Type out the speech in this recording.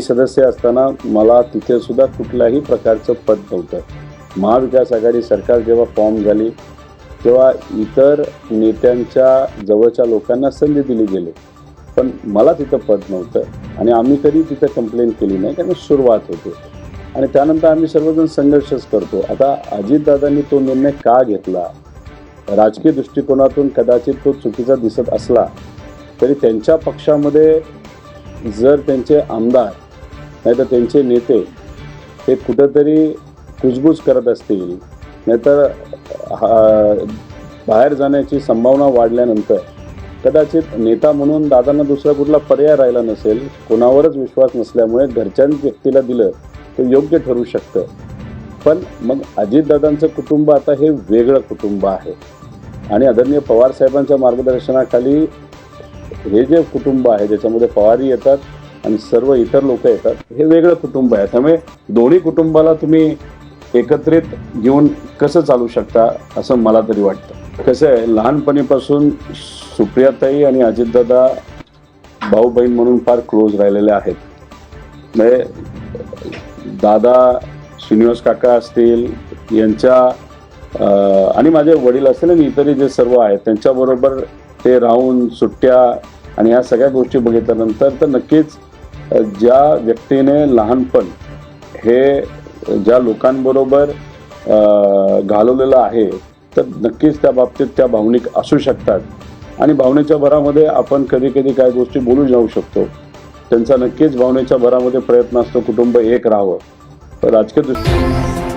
सदस्य असताना मला तिथे सुद्धा कुठल्याही प्रकारचं पद नव्हतं. महाविकास आघाडी सरकार जेव्हा फॉर्म झाली तेव्हा इतर नेत्यांच्या जवळच्या लोकांना संधी दिली गेली. पण मला तिथं पद नव्हतं आणि आम्ही कधी तिथं कंप्लेंट केली नाही कारण सुरुवात होते. आणि त्यानंतर आम्ही सर्वजण संघर्षच करतो. आता अजितदादांनी तो निर्णय का घेतला? राजकीय दृष्टिकोनातून कदाचित तो चुकीचा दिसत असला तरी त्यांच्या पक्षामध्ये जर त्यांचे आमदार नाही तर त्यांचे नेते हे कुठंतरी कुजबूज करत असतील. नाहीतर हा- बाहेर जाण्याची संभावना वाढल्यानंतर कदाचित नेता म्हणून दादांना दुसरा कुठला पर्याय राहिला नसेल कोणावरच विश्वास नसल्यामुळे घरच्याच व्यक्तीला दिलं तर योग्य ठरू शकतं. पण मग अजितदादांचं कुटुंब आता हे वेगळं कुटुंब आहे. आणि आदरणीय पवार साहेबांच्या मार्गदर्शनाखाली हे जे कुटुंब आहे ज्याच्यामध्ये पवारही येतात आणि सर्व इतर लोक येतात. हे वेगळं कुटुंब आहे. त्यामुळे दोन्ही कुटुंबाला तुम्ही एकत्रित घेऊन कसं चालू शकता असं मला तरी वाटतं. कसं आहे लहानपणीपासून सुप्रियाताई आणि अजितदादा भाऊ बहीण म्हणून फार क्लोज राहिलेले आहेत. म्हणजे दादा श्रीनिवास काका असतील यांच्या आणि माझे वडील असतील आणि इतरही जे सर्व आहेत त्यांच्याबरोबर ते राहून सुट्ट्या आणि ह्या सगळ्या गोष्टी बघितल्यानंतर तर नक्कीच ज्या व्यक्तीने लहानपण हे ज्या लोकांबरोबर घालवलेलं आहे तर नक्कीच त्या बाबतीत त्या भावनिक असू शकतात. आणि भावनेच्या भरामध्ये आपण कधी कधी काय गोष्टी बोलू जाऊ शकतो. त्यांचा नक्कीच भावनेच्या भरामध्ये प्रयत्न असतो कुटुंब एक राहावं. राजकीय दृष्टी